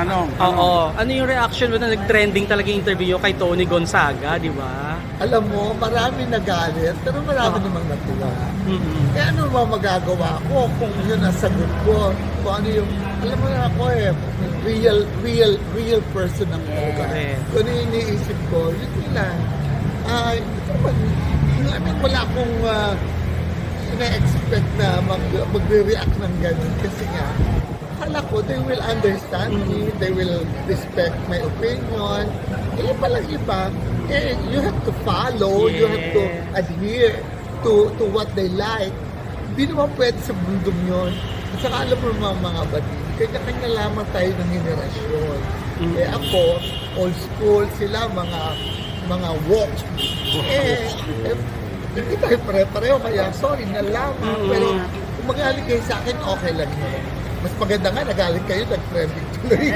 Tanong. Oo. Ano yung reaction mo na nag-trending talaga yung interview nyo kay Tony Gonzaga, di ba? Alam mo, marami nagalit, pero marami Ah. namang natuwa. Mm-mm. Eh ano ba magagawa ko kung yun ang sagot ko? Kung ano yung, alam mo na ako eh, real, real, real person ang talaga. Correct. Kung ano yung iniisip ko, yun lang. Ah, hindi ko man, I mean, wala akong uh, ina-expect na mag, magre-react ng ganun kasi nga, akala ko, they will understand me, they will respect my opinion. Eh, palang iba, eh, you have to follow, you have to Yeah. adhere to to what they like. Hindi naman pwede sa mundong yun. At saka alam mo mga mga bati, kanya-kanya lamang tayo ng generasyon. Mm. Eh ako, old school sila, mga mga woke. Eh, eh, hindi tayo pare-pareho, kaya sorry na lamang. Mm. Pero kung magaling kayo sa akin, okay lang yun. Mas maganda nga, nagaling kayo, nag-trending tuloy.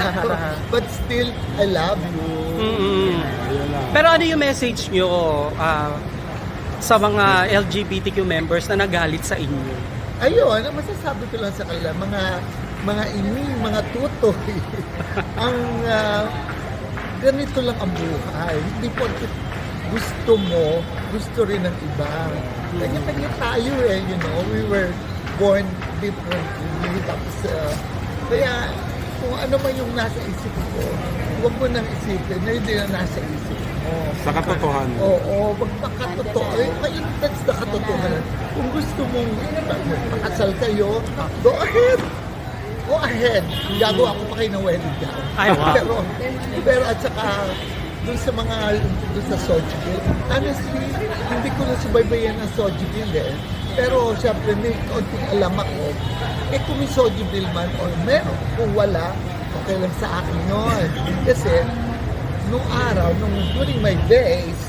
But still, I love you. Pero ano yung message nyo ah, sa mga LGBTQ members na nagalit sa inyo? Ayun, ang masasabi ko lang sa kanila, mga mga ini, mga tutoy, ang ah, ganito lang ang buhay. Hindi po gusto mo, gusto rin ng iba. Kanya-kanya tayo eh, you know, we were born differently. Tapos, ah, kaya kung ano man yung nasa isip ko, huwag mo nang isipin na yun din ang nasa isip mo. Sa katotohanan. Oo, magpakatotoo. Eh, ayun, that's the katotohanan. Kung gusto mong makasal kayo, go ahead. Go ahead. Gagawa ko pa kayo ng wedding gown. Ay, wow. pero, pero at saka, dun sa mga, dun sa Sojibil, honestly, hindi ko na subaybayan ang Sojibil eh. Pero syempre, may konting alam ako. Eh kung may Sojibil man or meron, kung wala, okay lang sa akin yun. Kasi, nung araw, nung during my days,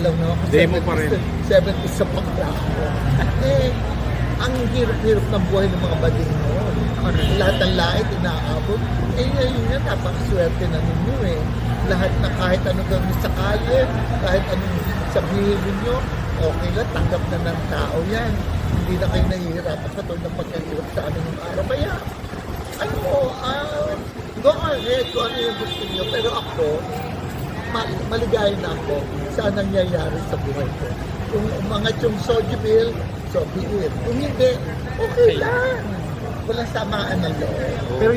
alam mo ako, Day mo pa rin. 70 sa pakla ko. eh, ang hirap-hirap ng buhay ng mga bading noon. Lahat ng lait inaabot. Eh ngayon nga, napakaswerte na ninyo eh. Lahat na kahit anong gawin sa kalye, kahit anong sabihin ninyo, okay lang, tanggap na ng tao yan. Hindi na kayo nahihirapan katulad ng pagkahirap sa amin ng araw. Kaya, ano, ah, go ahead kung ano yung gusto niyo. Pero ako, ma- maligaya na ako sa nangyayari sa buhay ko. Kung umangat yung soju bill, so be it. Kung hindi, okay lang. Walang samaan ng loob. Pero